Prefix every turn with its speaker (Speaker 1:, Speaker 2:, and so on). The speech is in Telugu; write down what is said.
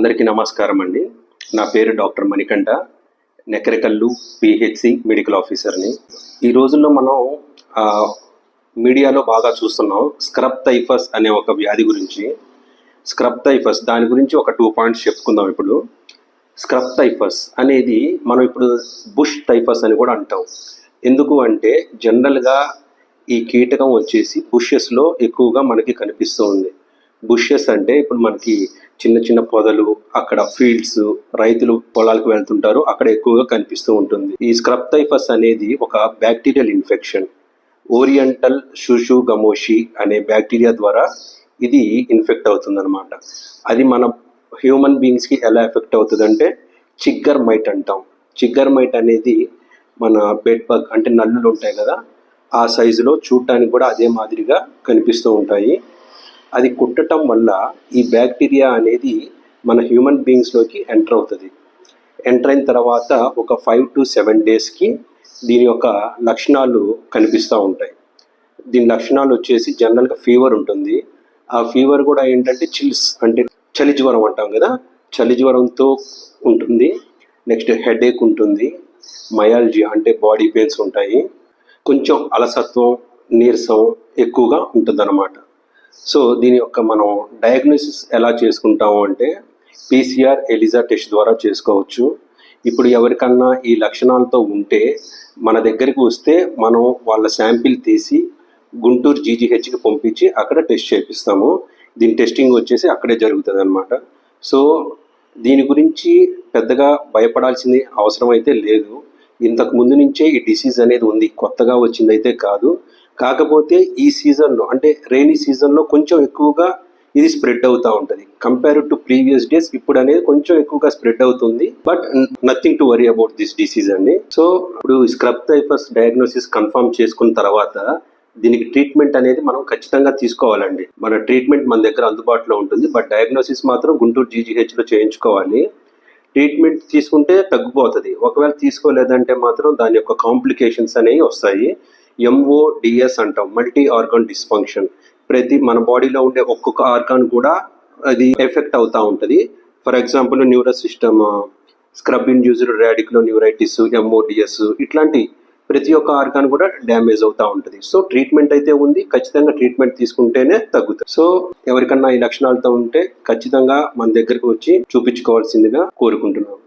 Speaker 1: అందరికీ నమస్కారం అండి. నా పేరు doctor Manikanta Nekarikallu PHC medical ఆఫీసర్ని. ఈ రోజుల్లో మనం మీడియాలో బాగా చూస్తున్నాం స్క్రబ్ టైఫస్ అనే ఒక వ్యాధి గురించి. స్క్రబ్ టైఫస్ దాని గురించి ఒక టూ పాయింట్స్ చెప్పుకుందాం ఇప్పుడు. స్క్రబ్ టైఫస్ అనేది మనం ఇప్పుడు బుష్ టైఫస్ అని కూడా అంటాం. ఎందుకు అంటే జనరల్గా ఈ కీటకం వచ్చేసి బుషెస్లో ఎక్కువగా మనకి కనిపిస్తూ ఉంది. బుషెస్ అంటే ఇప్పుడు మనకి చిన్న చిన్న పొదలు అక్కడ ఫీల్డ్స్ రైతులు పొలాలకు వెళ్తుంటారు. అక్కడ ఎక్కువగా కనిపిస్తూ ఉంటుంది. ఈ స్క్రబ్ టైఫస్ అనేది ఒక బ్యాక్టీరియల్ ఇన్ఫెక్షన్ ఓరియంటల్ షుషు గమోషి అనే బ్యాక్టీరియా ద్వారా ఇది ఇన్ఫెక్ట్ అవుతుందన్నమాట. అది మన హ్యూమన్ బీయింగ్స్కి ఎలా ఎఫెక్ట్ అవుతుందంటే చిగ్గర్ మైట్ అంటాం. చిగ్గర్ మైట్ అనేది మన బెడ్ బగ్ అంటే నల్లులు ఉంటాయి కదా ఆ సైజులో చూడటానికి కూడా అదే మాదిరిగా కనిపిస్తూ ఉంటాయి. అది కుట్టటం వల్ల ఈ బ్యాక్టీరియా అనేది మన హ్యూమన్ బీయింగ్స్లోకి ఎంటర్ అవుతుంది. ఎంటర్ అయిన తర్వాత ఒక ఫైవ్ టు సెవెన్ డేస్కి దీని యొక్క లక్షణాలు కనిపిస్తూ ఉంటాయి. దీని లక్షణాలు వచ్చేసి జనరల్గా ఫీవర్ ఉంటుంది. ఆ ఫీవర్ కూడా ఏంటంటే చిల్స్ అంటే చలి జ్వరం అంటాం కదా చలి జ్వరంతో ఉంటుంది. నెక్స్ట్ హెడేక్ ఉంటుంది. మయాలజీ అంటే బాడీ పెయిన్స్ ఉంటాయి. కొంచెం అలసత్వం నీరసం ఎక్కువగా ఉంటుందన్నమాట. సో దీని యొక్క మనం డయాగ్నోసిస్ ఎలా చేసుకుంటాము అంటే పీసీఆర్ ఎలిజా టెస్ట్ ద్వారా చేసుకోవచ్చు. ఇప్పుడు ఎవరికన్నా ఈ లక్షణాలతో ఉంటే మన దగ్గరికి వస్తే మనం వాళ్ళ శాంపిల్ తీసి గుంటూరు జీజీహెచ్కి పంపించి అక్కడ టెస్ట్ చేపిస్తాము. దీని టెస్టింగ్ వచ్చేసి అక్కడే జరుగుతుంది అనమాట సో దీని గురించి పెద్దగా భయపడాల్సింది అవసరం అయితే లేదు. ఇంతకు ముందు నుంచే ఈ డిసీజ్ అనేది ఉంది. కొత్తగా వచ్చిందైతే కాదు. కాకపోతే ఈ సీజన్లో అంటే రైనీ సీజన్లో కొంచెం ఎక్కువగా ఇది స్ప్రెడ్ అవుతూ ఉంటుంది. కంపేర్ టు ప్రీవియస్ డేస్ ఇప్పుడు అనేది కొంచెం ఎక్కువగా స్ప్రెడ్ అవుతుంది. But nothing to worry about this disease అండి సో ఇప్పుడు స్క్రబ్ టైఫస్ డయాగ్నోసిస్ కన్ఫర్మ్ చేసుకున్న తర్వాత దీనికి ట్రీట్మెంట్ అనేది మనం ఖచ్చితంగా తీసుకోవాలండి. మన ట్రీట్మెంట్ మన దగ్గర అందుబాటులో ఉంటుంది. బట్ డయాగ్నోసిస్ మాత్రం గుంటూరు జీజీహెచ్లో చేయించుకోవాలి. ట్రీట్మెంట్ తీసుకుంటే తగ్గిపోతుంది. ఒకవేళ తీసుకోలేదంటే మాత్రం దాని యొక్క కాంప్లికేషన్స్ అనేవి వస్తాయి. ఎంఓడిఎస్ అంటాం. Multi organ dysfunction. ప్రతి మన బాడీలో ఉండే ఒక్కొక్క ఆర్గాన్ కూడా అది ఎఫెక్ట్ అవుతూ ఉంటుంది. For example neuro system scrub induced radiculoneuritis MODS ఇట్లాంటి ప్రతి ఒక్క ఆర్గాన్ కూడా డ్యామేజ్ అవుతూ ఉంటుంది. సో ట్రీట్మెంట్ అయితే ఉంది. ఖచ్చితంగా ట్రీట్మెంట్ తీసుకుంటేనే తగ్గుతుంది సో ఎవరికన్నా ఈ లక్షణాలతో ఉంటే ఖచ్చితంగా మన దగ్గరకు వచ్చి చూపించుకోవాల్సిందిగా కోరుకుంటున్నాం